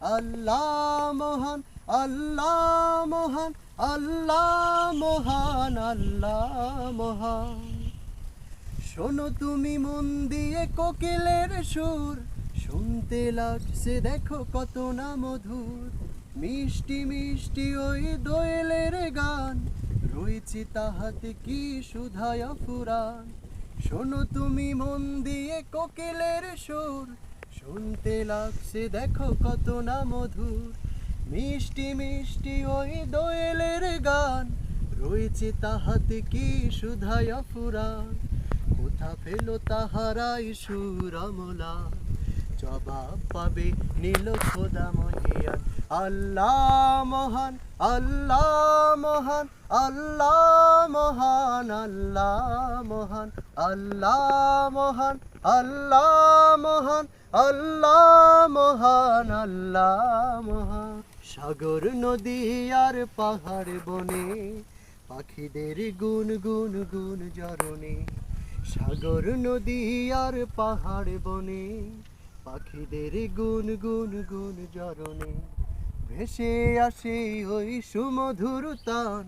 আল্লাহ মহান আল্লাহ মহান আল্লাহ মহান আল্লাহ মহান। শোনো তুমি মন দিয়ে কোকিলের সুর, শুনতে লাগছে দেখো কত না মধুর। মিষ্টি মিষ্টি ওই দোয়েলের গান, রয়েছে তাহাতে কি সুধায় ফুরান শোনো তুমি মন দিয়ে কোকিলের সুর শুনতে লাগছে, দেখো কত না মধুর। মিষ্টি মিষ্টি ওই দোয়েলের গান। রয়েছে তাহাতে কি সুধায় ফুরান কোথা পেল তাহারাই সুরমলা জবাব পাবে নীল খোদা মহিয়ান। আল্লাহ মহান আল্লাহ মহান আল্লাহ মহান। আল্লাহ মহান আল্লাহ মহান আল্লাহ মহান আল্লাহ মহান আল্লাহ মহান। সাগর, নদী আর পাহাড় বনে পাখিদের গুন গুন গুন জরনে সাগর, নদী আর পাহাড় বনে পাখিদের গুন গুন গুন জরনে ভেসে আসে ওই সুমধুর তান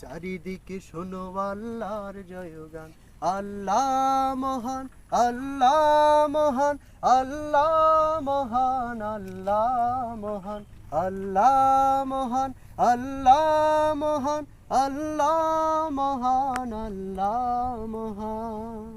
চারিদিকে শোনো আল্লাহর জয়গান। আল্লাহ মহান আল্লাহ মহান আল্লাহ মহান আল্লাহ মহান আল্লাহ মহান আল্লাহ মহান আল্লাহ মহান আল্লাহ মহান।